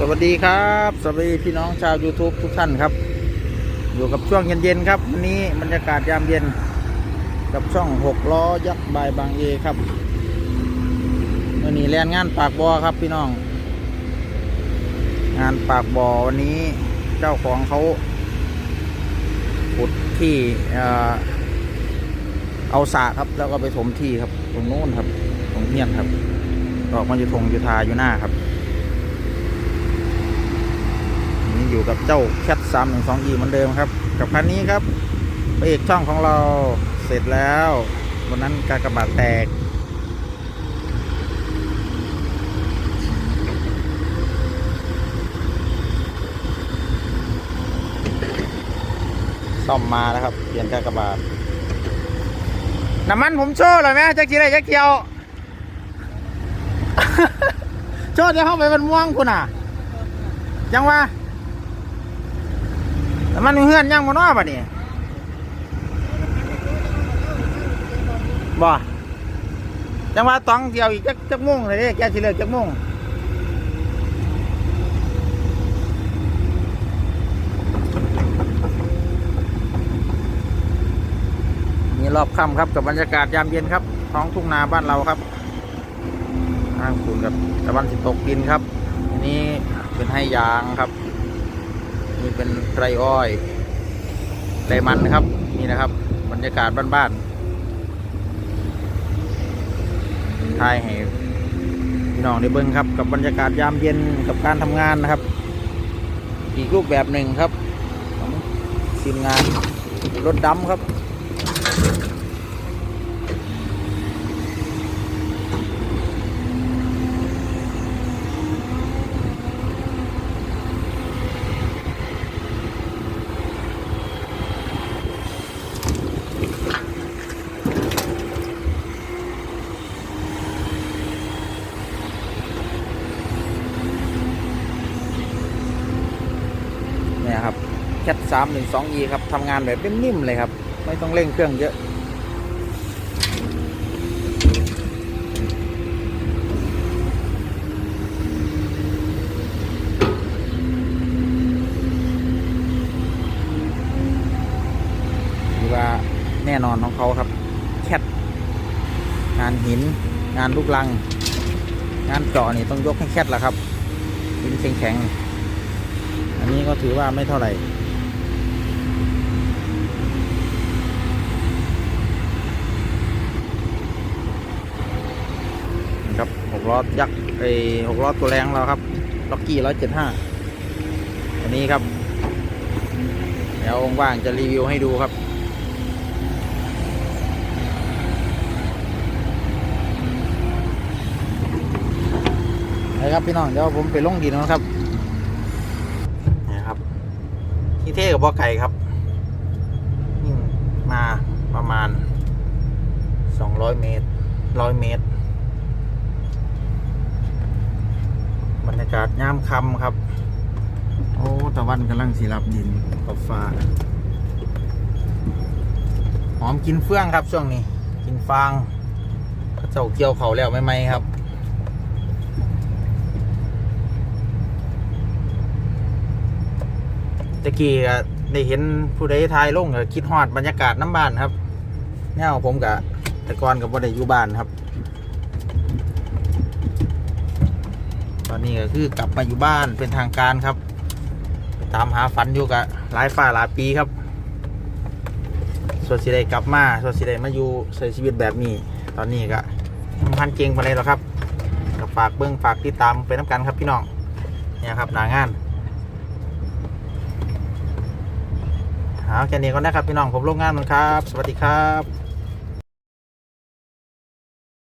สวัสดีครับ สวัสดีพี่น้องชาว YouTube ทุกท่านครับ อยู่กับช่วงเย็นๆครับ วันนี้บรรยากาศยามเย็น กับช่องหกล้อยักษ์บายบางเอครับวันนี้แลนงานปากบอครับพี่น้อง งานปากบอวันนี้เจ้าของเขาขุดที่เออเอาสระครับ แล้วก็ไปถมที่ครับตรงโน้นครับตรงเนียนครับดอกมันอยู่ทงอยู่ทาอยู่หน้าครับ นี่ อยู่กับเจ้าแคทสามหนึ่งสองอีเหมือนเดิมครับ กับคันนี้ครับพระเอกช่องของเราเสร็จแล้ววันนั้นการกระบาดแตก ซ่อมมาแล้วครับ เปลี่ยนการกระบาดน้ำมันผมโชว์เลยไหมจักจีไรจักเกียวโชว์จะเข้าไปเป็นม่วงคุณอะ ยังวะ แต่มันเฮือนยังบ่นอบ่นี่ยบ่จังว่าต้องเดียวอีกจักจักมุ่งเลยเด้แกสิเลิกจักมุ่งนี่รอบค่ำครับกับบรรยากาศยามเย็นครับ ท้องทุ่งนาบ้านเราครับทางคุณกับตะวันสิตกดินครับ อันนี้เป็นให้ยางครับ นี่เป็นไรอ้อยไรมันนะครับ นี่นะครับ บรรยากาศบ้านๆทายให้พี่น้องได้เบิ้งครับกับบรรยากาศยามเย็นกับการทำงานนะครับ อีกรูปแบบหนึ่งครับทีมงานรถดำครับ แคทสามหนึ่งสองีครับทำงานแบบนิ่มๆเลยครับ ไม่ต้องเร่งเครื่องเยอะถือว่าแน่นอนของเขาครับ แคทงานหิน งานลูกลัง งานเจาะนี่ต้องยกให้แคทละครับหินแข็งๆอันนี้ก็ถือว่าไม่เท่าไหร่ ครับหก ล้อยักษ์ไอหกล้อตัวแรงเราครับล็อกกี้ร้อยเจ็ดห้าอันนี้ครับ เดี๋ยวว่างจะรีวิวให้ดูครับนะครับพี่น้องเดี๋ยวผมไปลงดินนะครับนี่ครับ ที่เท่กับบ่อไก่ครับวิ่งมาประมาณ200เมตร100เมตรากาศย่ามคำครับ โอ้ตะวันกำลังสีรับดินขอบฟ้าหอมกินเฟื่องครับช่วงนี้ กินฟางเขาเจ้าเกี่ยวเขาแล้วไม่ไหมครับตะกี้ก็ได้เห็นผู้ใดทายลงก็คิดฮอดบรรยากาศน้ำบ้านครับแนวผมกะแต่ก่อนกับบ่ได้อยู่บ้านครับ ตอนนี้ก็คือกลับมาอยู่บ้านเป็นทางการครับ ตามหาฝันอยู่กะหลายฝ่าหลายปีครับ ส่วนสิได้กลับมาส่วนสิได้มาอยู่ใช้ชีวิตแบบนี้ ตอนนี้ก็ยังพันเก่งไปเลยหรอครับก็ฝากเบิ้องฝากติดตามไปน้ำกันครับพี่น้องเนี่ยครับหนางานเอาแค่นี้ก็นะครับพี่น้องผมลงงานมันครับ สวัสดีครับ